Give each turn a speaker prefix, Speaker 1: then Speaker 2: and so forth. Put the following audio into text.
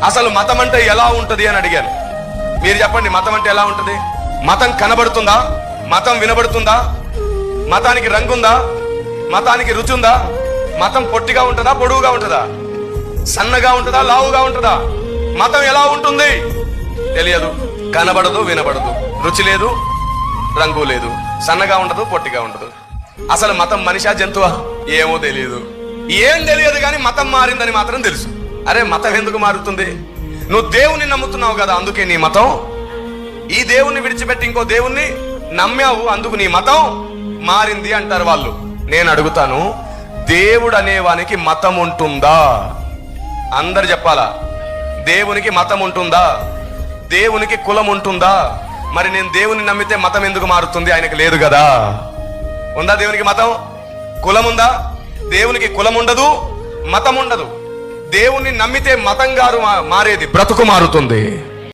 Speaker 1: అసలు మతం అంటే ఎలా ఉంటది అని అడిగాను. మీరు చెప్పండి మతం అంటే ఎలా ఉంటది? మతం కనబడుతుందా? మతం వినబడుతుందా? మతానికి రంగుందా? మతానికి రుచి ఉందా మతం పొట్టిగా ఉంటుందా పొడువుగా ఉంటుందా? సన్నగా ఉంటుందా లావుగా ఉంటుందా? మతం ఎలా ఉంటుంది? తెలియదు. కనబడదు వినబడదు. రుచి లేదు రంగు లేదు. సన్నగా ఉండదు పొట్టిగా ఉండదు. అసలు మతం మనిషా జంతువా? ఏమో తెలియదు. ఏం తెలియదు కానీ మతం మారిందని మాత్రం తెలుసు. అరే మతం ఎందుకు మారుతుంది? నువ్వు దేవుని నమ్ముతున్నావు కదా అందుకే నీ మతం. ఈ దేవుణ్ణి విడిచిపెట్టి ఇంకో దేవుణ్ణి నమ్మావు అందుకు నీ మతం మారింది అంటారు వాళ్ళు. నేను అడుగుతాను దేవుడు అనేవానికి మతం ఉంటుందా? అందరు చెప్పాలా? దేవునికి మతం ఉంటుందా? దేవునికి కులం ఉంటుందా? మరి నేను దేవుని నమ్మితే మతం ఎందుకు మారుతుంది? ఆయనకు లేదు కదా. ఉందా దేవునికి మతం? కులం ఉందా? దేవునికి కులం ఉండదు మతం ఉండదు. దేవుణ్ణి నమ్మితే మతం గారు మారేది బ్రతుకు మారుతుంది.